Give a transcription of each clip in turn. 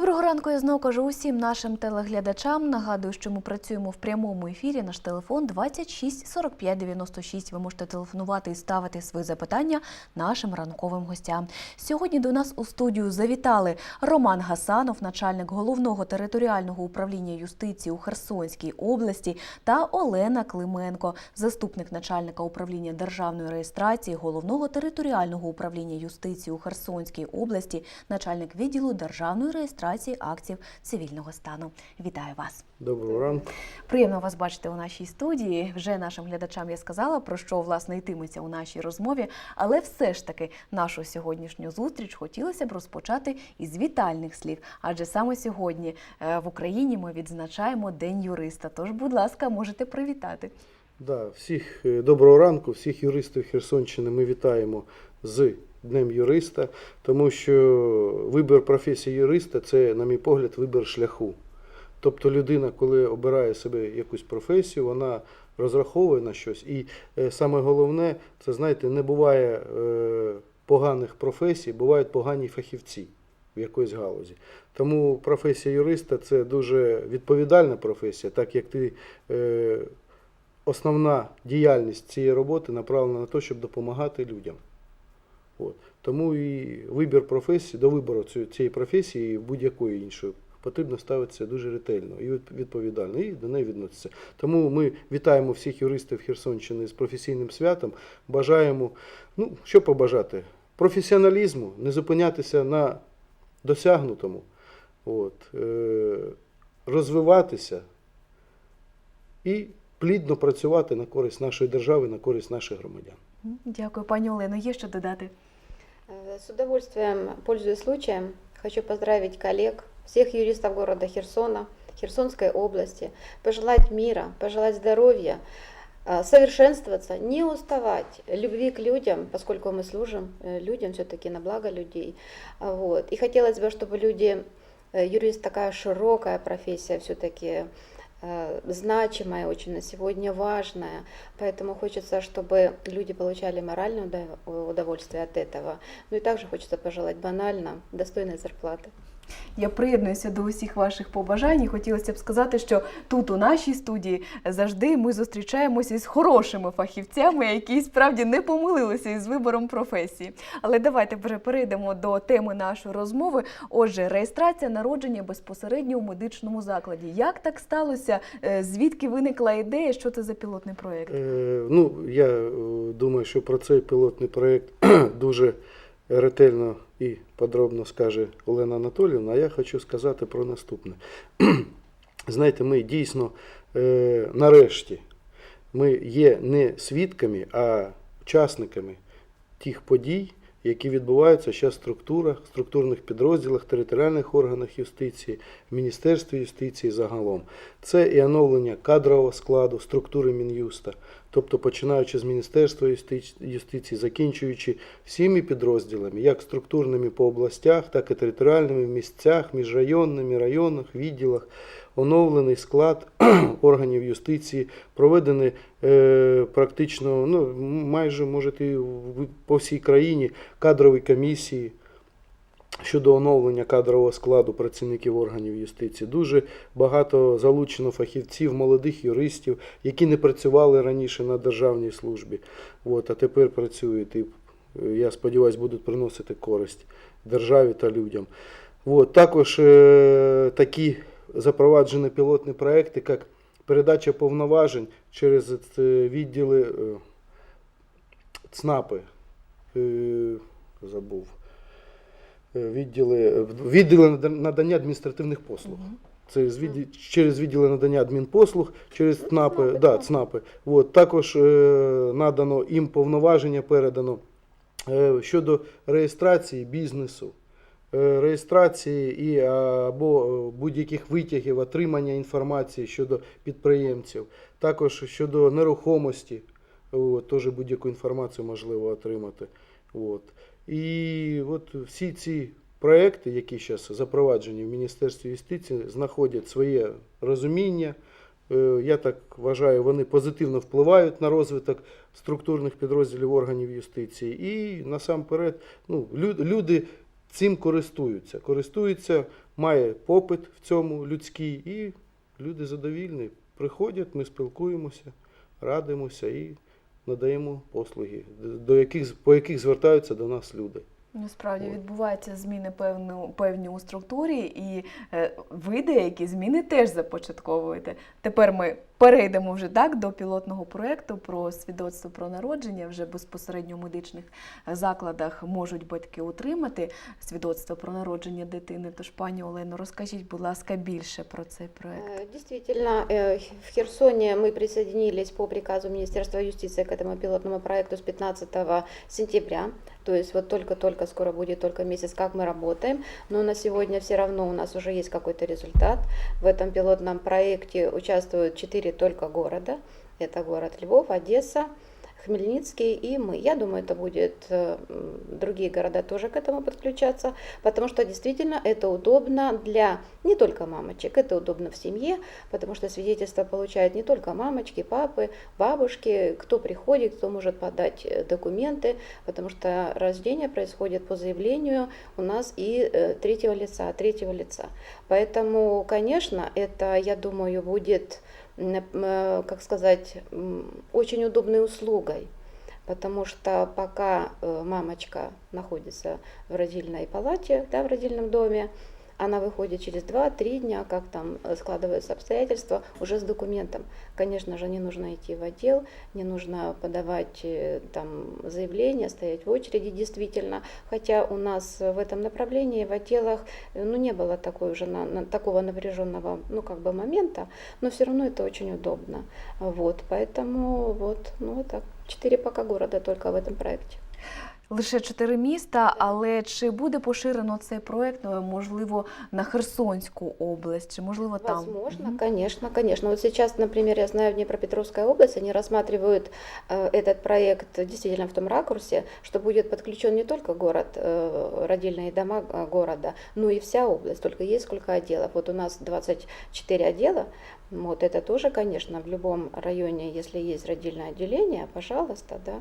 Доброго ранку. Я знову кажу усім нашим телеглядачам. Нагадую, що ми працюємо в прямому ефірі. Наш телефон 26 45 96. Ви можете телефонувати і ставити свої запитання нашим ранковим гостям. Сьогодні до нас у студію завітали Роман Гасанов, начальник головного територіального управління юстиції у Херсонській області, та Олена Клименко, заступник начальника управління державної реєстрації головного територіального управління юстиції у Херсонській області, начальник відділу державної реєстрації актів цивільного стану. Вітаю вас! Доброго ранку. Приємно вас бачити у нашій студії. Вже нашим глядачам я сказала про що власне йтиметься у нашій розмові, але все ж таки нашу сьогоднішню зустріч хотілося б розпочати із вітальних слів. Адже саме сьогодні е, в Україні ми відзначаємо День юриста. Тож, будь ласка, можете привітати. Да, всіх е, доброго ранку, всіх юристів Херсонщини ми вітаємо з Днем юриста, тому що вибір професії юриста це, на мій погляд, вибір шляху. Тобто людина, коли обирає себе якусь професію, вона розраховує на щось. І е, саме головне, це знаєте, не буває е, поганих професій, бувають погані фахівці в якоїсь галузі. Тому професія юриста це дуже відповідальна професія, так як ти. Е, Основна діяльність цієї роботи направлена на те, щоб допомагати людям. От. Тому і вибір професії, до вибору цієї професії і будь-якої іншої потрібно ставитися дуже ретельно і відповідально, і до неї відноситися. Тому ми вітаємо всіх юристів Херсонщини з професійним святом. Бажаємо, ну, що побажати? Професіоналізму, не зупинятися на досягнутому, от, е, розвиватися і плідно працювати на користь нашої держави, на користь наших громадян. Дякую, пані Олено. Є що додати? Э, С удовольствием, пользуясь случаем, хочу поздравить коллег, всех юристов города Херсона, Херсонской области, пожелать мира, пожелать здоровья, э, совершенствоваться, не уставать, любви к людям, поскольку мы служим э, людям все-таки на благо людей. Вот. И хотелось бы, чтобы люди, юрист такая широкая профессия все-таки, э, значимая очень на сегодня, важная. Поэтому хочется, чтобы люди получали моральное удов- удовольствие от этого. Ну и также хочется пожелать банально достойной зарплаты. Я приєднуюся до усіх ваших побажань. Хотілося б сказати, що тут у нашій студії завжди ми зустрічаємося із хорошими фахівцями, які справді не помилилися із вибором професії. Але давайте вже перейдемо до теми нашої розмови. Отже, реєстрація народження безпосередньо у медичному закладі. Як так сталося? Е, Звідки виникла ідея? Що це за пілотний проєкт? Е, ну, я е, думаю, що про цей пілотний проєкт дуже ретельно і подробно скаже Олена Анатоліївна, а я хочу сказати про наступне. Знаєте, ми дійсно е, нарешті ми є не свідками, а учасниками тих подій, які відбуваються зараз в структурах, структурних підрозділах, територіальних органах юстиції, в Міністерстві юстиції загалом. Це і оновлення кадрового складу, структури Мін'юста, тобто починаючи з Міністерства юстиції, закінчуючи всіми підрозділами, як структурними по областях, так і територіальними в місцях, міжрайонними, районах, відділах, оновлений склад органів юстиції, проведені е, практично ну, майже може по всій країні кадрові комісії щодо оновлення кадрового складу працівників органів юстиції. Дуже багато залучено фахівців, молодих юристів, які не працювали раніше на державній службі, от, а тепер працюють і, е, я сподіваюся, будуть приносити користь державі та людям. От, також е, такі запроваджені пілотні проекти, як передача повноважень через е, відділи е, ЦНАПи. Е, забув. Е, Відділи, відділи надання адміністративних послуг. Це з відді- через відділи надання адмінпослуг, через ЦНАПи. ЦНАПи, Да. ЦНАПи. От, також е, надано їм повноваження передано е, щодо реєстрації бізнесу, е, реєстрації і або е, будь-яких витягів, отримання інформації щодо підприємців, також щодо нерухомості, теж будь-яку інформацію можливо отримати. От. І от всі ці проекти, які зараз запроваджені в Міністерстві юстиції, знаходять своє розуміння. Е, Я так вважаю, вони позитивно впливають на розвиток структурних підрозділів органів юстиції. І насамперед, ну, люди цим користуються. Користуються має попит в цьому людський, і люди задовільні. Приходять, ми спілкуємося, радимося і надаємо послуги, до яких, по яких звертаються до нас люди. Насправді відбуваються зміни певну, певні у структурі, і е, ви деякі зміни теж започатковуєте. Тепер ми перейдемо вже так до пілотного проєкту про свідоцтво про народження. Вже безпосередньо в медичних е, закладах можуть батьки отримати свідоцтво про народження дитини. Тож, пані Олено, розкажіть, будь ласка, більше про цей проєкт. Э, Действительно, э, в Херсоне мы присоединились по приказу Министерства юстиции к этому пилотному проекту с 15 сентября. То есть вот только-только скоро будет только месяц, как мы работаем. Но на сегодня все равно у нас уже есть какой-то результат. В этом пилотном проекте участвуют четыре только города. Это город Львов, Одесса, Хмельницкий и мы. Я думаю, это будет э, другие города тоже к этому подключаться, потому что действительно это удобно для не только мамочек, это удобно в семье, потому что свидетельство получают не только мамочки, папы, бабушки, кто приходит, кто может подать э, документы, потому что рождение происходит по заявлению у нас и э, третьего лица, третьего лица. Поэтому, конечно, это, я думаю, будет м, э, как сказать, м, очень удобной услугой, потому что пока э, мамочка находится в родильной палате, да, в родильном доме, она выходит через 2-3 дня, как там э, складываются обстоятельства, уже с документом. Конечно же, не нужно идти в отдел, не нужно подавать э, там заявление, стоять в очереди действительно. Хотя у нас в этом направлении в отделах э, ну, не было такой уже на- на- такого напряженного ну, как бы момента, но все равно это очень удобно. Вот, поэтому вот, ну вот так. Четыре пока города только в этом проекте. Лише чотири міста, але чи буде поширено цей проект, ну, можливо, на Херсонську область, чи можливо там? Возможно, Мгм. конечно, конечно. Вот сейчас, например, я знаю в Днепропетровской области, они рассматривают э, этот проект действительно в том ракурсе, что будет подключен не только город, э, родильные дома э, города, но и вся область, только есть сколько отделов. Вот у нас 24 отдела, вот это тоже, конечно, в любом районе, если есть родильное отделение, пожалуйста, да.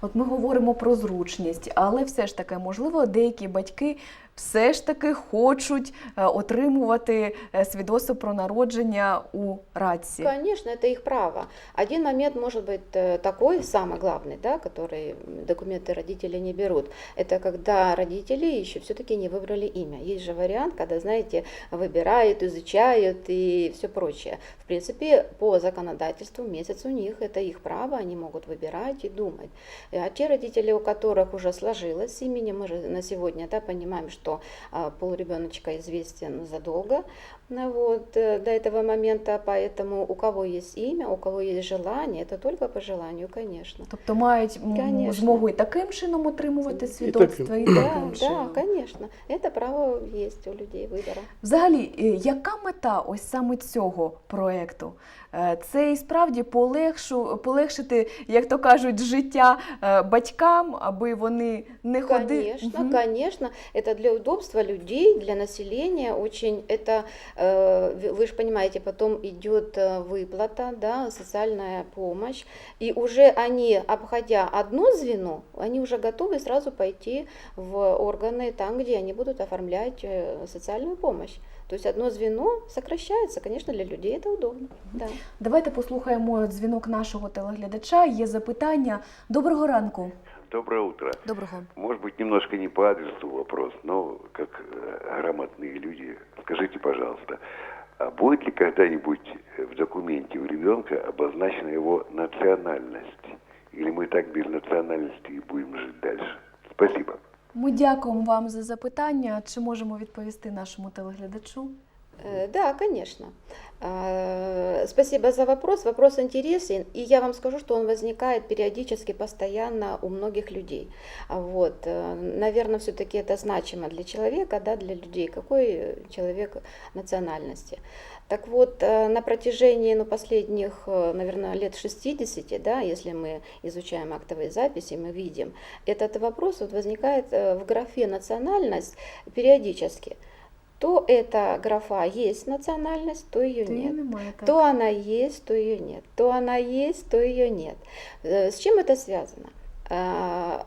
От ми говоримо про зручність, але все ж таки, можливо, деякі батьки все ж таки хочуть е, отримувати е, свідоцтво про народження у радці. Конечно, это их право. Один момент может быть э, такой, самый главный, да, который м, документы родители не берут. Это когда родители еще все-таки не выбрали имя. Есть же вариант, когда, знаете, выбирают, изучают и все прочее. В принципе, по законодательству месяц у них, это их право, они могут выбирать и думать. А те родители, у которых уже сложилось с именем, мы же на сегодня да, понимаем, что а, полуребеночка известен задолго, ну вот, э, до этого момента, поэтому у кого есть имя, у кого есть желание, это только по желанию, конечно. Тобто мають м, Конечно. змогу і таким чином отримувати І свідоцтво, і таким. Да, таким да, чином. конечно. Это право есть у людей выбора. Взагалі, е, яка мета ось саме цього проекту? Е, Це і справді полегшу, полегшити, як то кажуть, життя е, батькам, аби вони не ходили. Конечно, конечно, это для удобства людей, для населения очень это, э, вы- вы же понимаете, потом идет э, выплата, да, социальная помощь, и уже они, обходя одно звено, они уже готовы сразу пойти в органы там, где они будут оформлять э, социальную помощь. То есть одно звено сокращается, конечно, для людей это удобно. Да. Давайте послухаємо дзвінок нашого телеглядача. Є запитання. Доброго ранку. Доброе утро. Доброго. Может быть, немножко не по адресу вопрос, но как э, грамотные люди, скажите, пожалуйста, а будет ли когда-нибудь в документе у ребенка обозначена его национальность? Или мы так без национальности и будем жить дальше? Спасибо. Ми дякуємо вам за запитання. Чи можемо відповісти нашому телеглядачу? Э, Да, конечно. А, Спасибо за вопрос. Вопрос интересен, и я вам скажу, что он возникает периодически, постоянно у многих людей. Вот, наверное, все-таки это значимо для человека, да, для людей, какой человек национальности. Так вот, э, на протяжении ну, последних, наверное, лет 60, да, если мы изучаем актовые записи, мы видим, этот вопрос вот возникает э, в графе национальность периодически То эта графа есть национальность, то ее То її нет. немає. Так. То она есть, то ее нет. То она есть, то ее нет. Э, С чем это связано? А,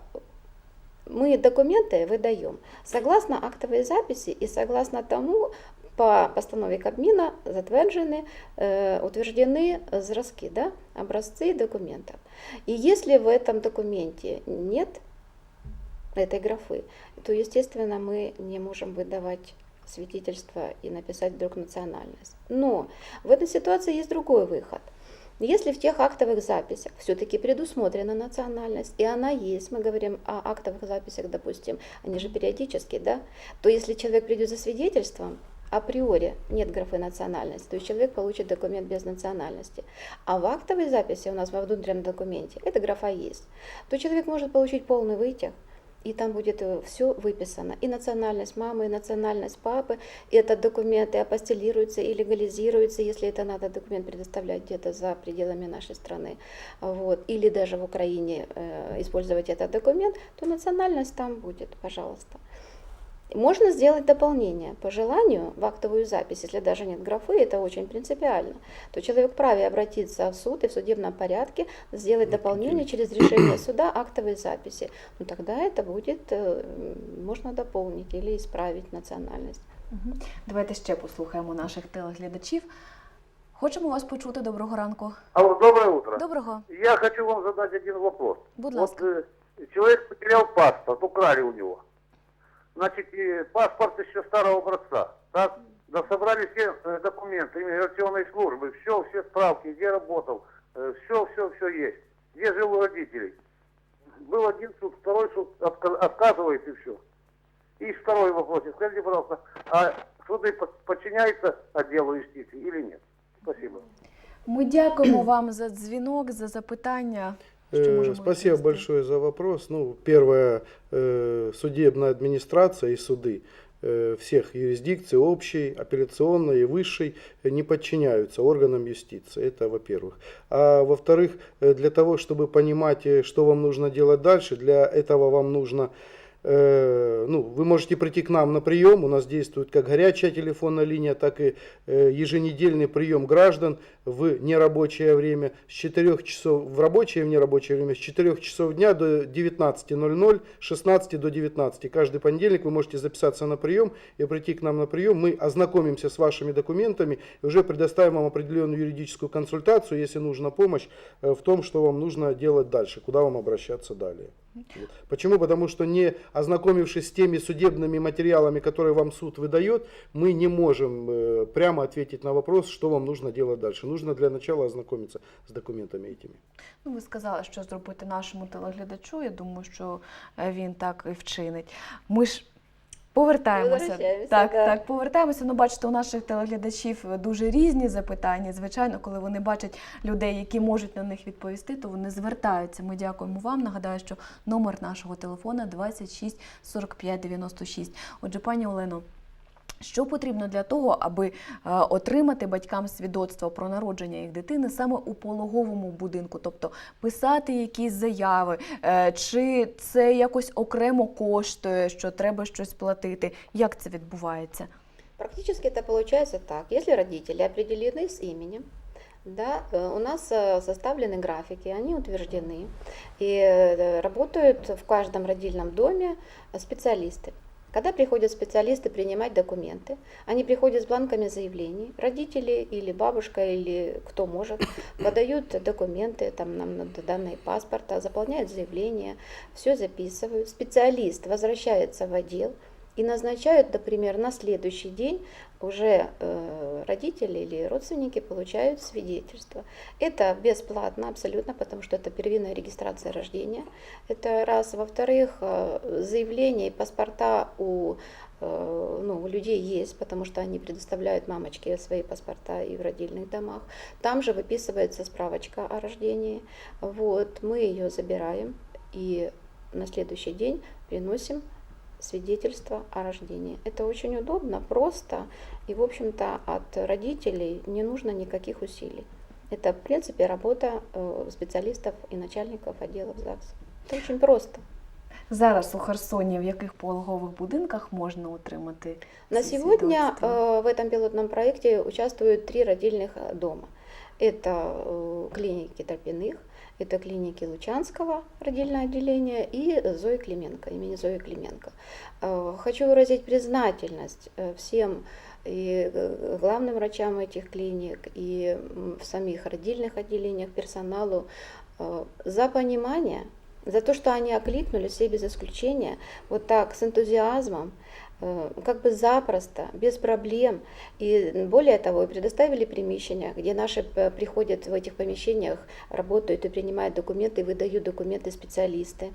мы документы выдаем согласно актовой записи и согласно тому, по постанове Кабмина затверджены, э, утверждены зразки, да, образцы документов. И если в этом документе нет этой графы, то, естественно, мы не можем выдавать свидетельство и написать вдруг национальность. Но в этой ситуации есть другой выход. Если в тех актовых записях все-таки предусмотрена национальность, и она есть, мы говорим о актовых записях, допустим, они же периодически, да, то если человек придет за свидетельством, априори нет графы национальности, то есть человек получит документ без национальности. А в актовой записи у нас во внутреннем документе эта графа есть, то человек может получить полный вытяг, и там будет все выписано. И национальность мамы, и национальность папы. И этот документ и апостилируется, и легализируется, если это надо документ предоставлять где-то за пределами нашей страны. Вот. Или даже в Украине э, использовать этот документ, то национальность там будет, пожалуйста. Можно сделать дополнение по желанию в актовую запись, если даже нет графы, это очень принципиально, то человек вправе обратиться в суд и в судебном порядке сделать дополнение через решение суда актовой записи. Ну тогда это будет, э, можно дополнить или исправить национальность. Мгм. Давайте ще послухаємо наших телеглядачів. Хочемо вас почути. Доброго ранку. Алло, доброе утро. Доброго. Я хочу вам задать один вопрос. Будь Вот ласка. э, человек потерял паспорт, украли у него. Значит, и паспорт еще старого образца. Так? Да собрали все э, документы иммиграционной службы, все, все справки, где работал, все, все, все есть. Где жил у родителей. Был один суд, второй суд отка- отказывает и все. И второй вопрос. Скажите, пожалуйста, а суды под- подчиняются отделу юстиции или нет? Спасибо. Ми дякуємо вам за дзвінок, за запитання. Э, Спасибо большое за вопрос. Ну, первое, э, судебная администрация и суды э, всех юрисдикций, общей, апелляционной и высшей, не подчиняются органам юстиции. Это во-первых. А во-вторых, для того, чтобы понимать, что вам нужно делать дальше, для этого вам нужно ну, вы можете прийти к нам на прием. У нас действует как горячая телефонная линия, так и э, еженедельный прием граждан в нерабочее время с 4 часов в рабочее и в нерабочее время с 4 часов дня до 19.00, с 16 до 19. Каждый понедельник вы можете записаться на прием и прийти к нам на прием. Мы ознакомимся с вашими документами и уже предоставим вам определенную юридическую консультацию, если нужна помощь э, в том, что вам нужно делать дальше, куда вам обращаться далее. Почему? Потому что не ознакомившись с теми судебными материалами, которые вам суд выдает, мы не можем э, прямо ответить на вопрос, что вам нужно делать дальше. Нужно для начала ознакомиться с документами этими. Ну, ви сказали, що зробити нашому телеглядачу. Я думаю, е, він так і вчинить. Ми ж повертаємося. Так, да. так, повертаємося. Ну, бачите, у наших телеглядачів дуже різні запитання. Звичайно, коли вони бачать людей, які можуть на них відповісти, то вони звертаються. Ми дякуємо вам. Нагадаю, що номер нашого телефона 26 45 96. Отже, пані Олено. Що потрібно для того, аби е, отримати батькам свідоцтво про народження їх дитини саме у пологовому будинку, тобто писати якісь заяви, е, чи це якось окремо коштує, що треба щось платити? Як це відбувається? Практически это получается так. Если родители определены с именем, да, э, у нас э, составлены графики, они утверждены, и э, работают в каждом родильном доме э, специалисты. Когда приходят специалисты принимать документы, они приходят с бланками заявлений, родители или бабушка, или кто может, подают документы, там нам надо данные паспорта, заполняют заявление, все записывают. Специалист возвращается в отдел и назначают, например, на следующий день уже э, родители или родственники получают свидетельство. Это бесплатно абсолютно, потому что это первинная регистрация рождения. Это раз. Во-вторых, э, заявления и паспорта у, э, ну, у людей есть, потому что они предоставляют мамочке свои паспорта и в родильных домах. Там же выписывается справочка о рождении. Вот, мы ее забираем и на следующий день приносим свидетельство о рождении. Это очень удобно, просто, и, в общем-то, от родителей не нужно никаких усилий. Это, в принципе, работа э, специалистов и начальников отделов ЗАГС. Это очень просто. Зараз у Херсоні в яких пологових будинках можна отримати На ці сегодня свідоцтва? э, в этом пилотном проекте участвуют три родильных э, дома. Это э, клиники Тропиных, это клиники Лучанского родильное отделение и Зои Клименко, имени Зои Клименко. Э, Хочу выразить признательность э, всем и э, главным врачам этих клиник, и в самих родильных отделениях, персоналу за понимание, за то, что они окликнули все без исключения, вот так, с энтузиазмом, как бы запросто, без проблем. И более того, предоставили приміщення, где наши п- приходят в этих помещениях, работают и принимают документы, и выдают документы специалисты.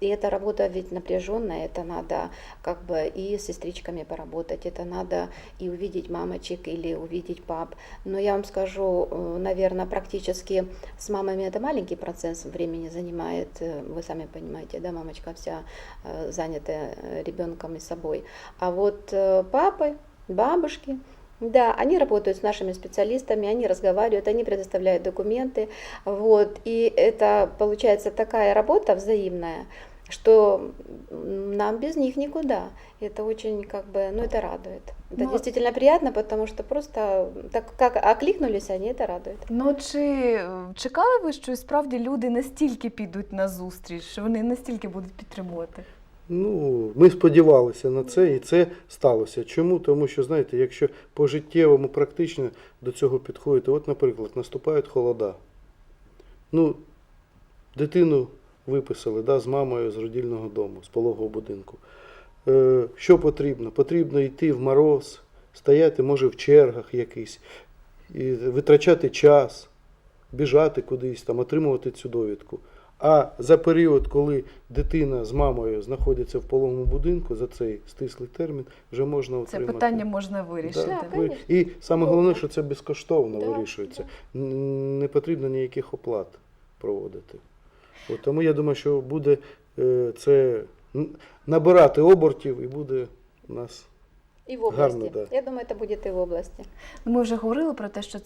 И эта работа ведь напряженная, это надо как бы и с сестричками поработать, это надо и увидеть мамочек или увидеть пап. Но я вам скажу, наверное, практически с мамами это маленький процент времени занимает, э, вы сами понимаете, да, мамочка вся э, занята э, ребенком и собой. А вот э, папы, бабушки, да, они работают с нашими специалистами, они разговаривают, они предоставляют документы, вот, и это получается такая работа взаимная, что м, нам без них никуда. Это очень как бы, ну это радует. Это Ну, действительно приятно, потому что просто так как окликнулись они, это радует. Ну чи е, чекали ви, що і справді люди настільки підуть на зустріч, що вони настільки будуть підтримувати? Ну, ми сподівалися на це, і це сталося. Чому? Тому що, знаєте, якщо по-життєвому практично до цього підходити, от, наприклад, наступають холода. Ну, дитину виписали да, з мамою з родільного дому, з пологового будинку. Е, що потрібно? Потрібно йти в мороз, стояти, може, в чергах якийсь, і витрачати час, біжати кудись, там, отримувати цю довідку. А за період, коли дитина з мамою знаходиться в пологовому будинку, за цей стислий термін вже можна отримати. Це питання можна вирішити. Да, Ви- І саме головне, що це безкоштовно Да, вирішується. Н- Не потрібно ніяких оплат проводити. От, тому я думаю, що буде е, це набирати обертів і буде у нас И в области. Гарно, да. Я думаю, это будет и в области. Ми вже говорили про те, що